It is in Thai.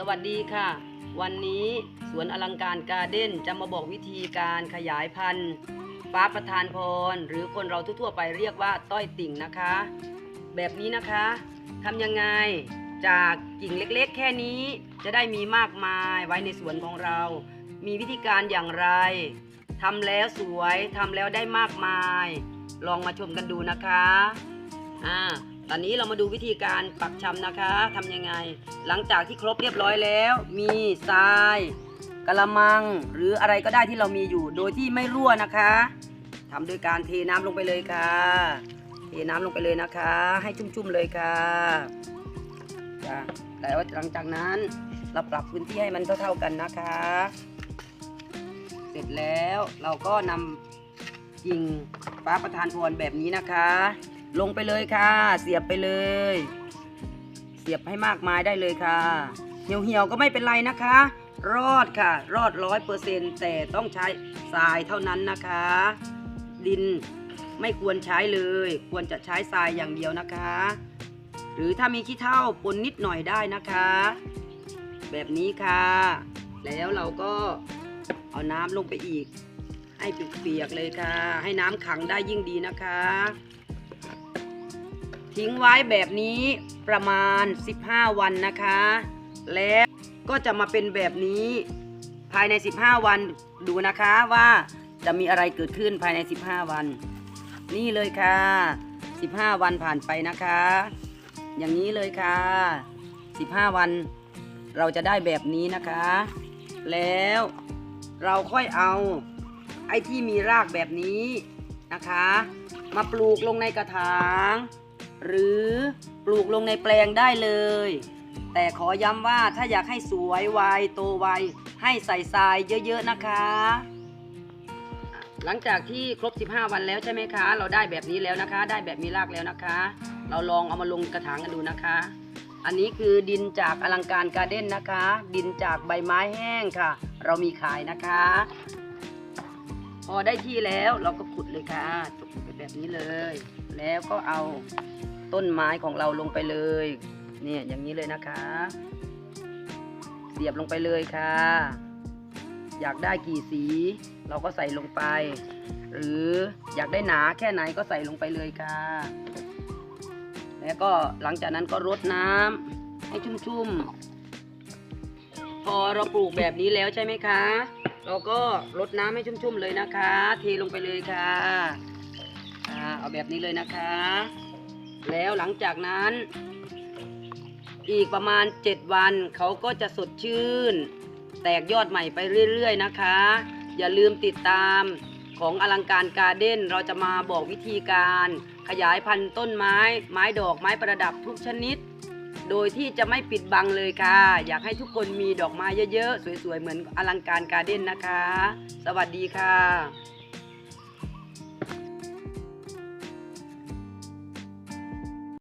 สวัสดีค่ะ วันนี้สวนอลังการการ์เด้นจะมาบอกวิธีการขยายพันธุ์ฟ้าประทานพร หรือคนเราทั่วๆไปเรียกว่าต้อยติ่งนะคะ แบบนี้นะคะทำยังไงจากกิ่งเล็กๆ แค่นี้จะได้มีมากมายไว้ในสวนของเรา มีวิธีการอย่างไรทำแล้วสวยทำแล้วได้มากมาย ลองมาชมกันดูนะคะอ่า ตอนนี้เรามาดูวิธีการปักชำนะคะทำยังไง หลังจากที่ครบเรียบร้อยแล้ว มีทรายกระมังหรืออะไรก็ได้ที่เรามีอยู่ โดยที่ไม่รั่วนะคะทำโดยการเทน้ำลงไปเลยค่ะ เทน้ำลงไปเลยนะคะ ให้ชุ่มๆเลยค่ะจ้ะแล้วหลังจากนั้นเราปรับพื้นที่ให้มันเท่าๆกันนะคะ เสร็จแล้วเราก็นำกิ่งฟ้าประทานพรแบบนี้นะคะ ลงไปเลยค่ะ เสียบไปเลย เสียบให้มากมายได้เลยค่ะ เหี่ยวๆก็ไม่เป็นไรนะคะ รอดค่ะ รอดร้อยเปอร์เซ็นต์แต่ต้องใช้ทรายเท่านั้นนะคะ ดินไม่ควรใช้เลย ควรจะใช้ทรายอย่างเดียวนะคะ หรือถ้ามีขี้เถ้าปนนิดหน่อยได้นะคะ แบบนี้ค่ะ แล้วเราก็เอาน้ำลงไปอีก ให้เปียกๆเลยค่ะ ให้น้ำขังได้ยิ่งดีนะคะ ทิ้งไว้แบบนี้ประมาณ 15 วันนะคะ แล้วก็จะมาเป็นแบบนี้ภายใน 15 วันดูนะคะว่าจะมีอะไรเกิดขึ้นภายใน 15 วัน นี่เลยค่ะ 15 วันผ่านไปนะคะ อย่างนี้เลยค่ะ 15 วันเราจะได้แบบนี้นะคะ แล้วเราค่อยเอาไอ้ที่มีรากแบบนี้นะคะ มาปลูกลงในกระถาง ปลูกลงในแปลงได้เลย แต่ขอย้ำว่าถ้าอยากให้สวยไวโตไวให้ใส่ทรายเยอะๆนะคะ หลังจากที่ครบ 15 วันแล้วใช่ไหมคะ เราได้แบบนี้แล้วนะคะ ได้แบบมีรากแล้วนะคะ เราลองเอามาลงกระถางกันดูนะคะ อันนี้คือดินจากอลังการการ์เด้นนะคะ ดินจากใบไม้แห้งค่ะ เรามีขายนะคะ พอได้ที่แล้วเราก็ขุดเลยค่ะขุดไปแบบนี้เลย แล้วก็เอา ต้นไม้ของเราลงไปเลย เนี่ยอย่างนี้เลยนะคะ เสียบลงไปเลยค่ะ อยากได้กี่สี เราก็ใส่ลงไป หรืออยากได้หนาแค่ไหนก็ใส่ลงไปเลยค่ะ แล้วก็หลังจากนั้นก็รดน้ำให้ชุ่มๆ พอเราปลูกแบบนี้แล้วใช่ไหมคะ เราก็รดน้ำให้ชุ่มๆเลยนะคะ เทลงไปเลยค่ะเอาแบบนี้เลยนะคะ แล้วหลังจากนั้น อีกประมาณ 7 วันเขาก็จะสดชื่น แตกยอดใหม่ไปเรื่อยๆนะคะ อย่าลืมติดตามของอลังการการ์เด้นเราจะมาบอกวิธีการขยายพันธุ์ต้นไม้ ไม้ดอกไม้ประดับทุกชนิด โดยที่จะไม่ปิดบังเลยค่ะ อยากให้ทุกคนมีดอกไม้เยอะๆ สวยๆ เหมือนอลังการการ์เด้นนะคะ สวัสดีค่ะ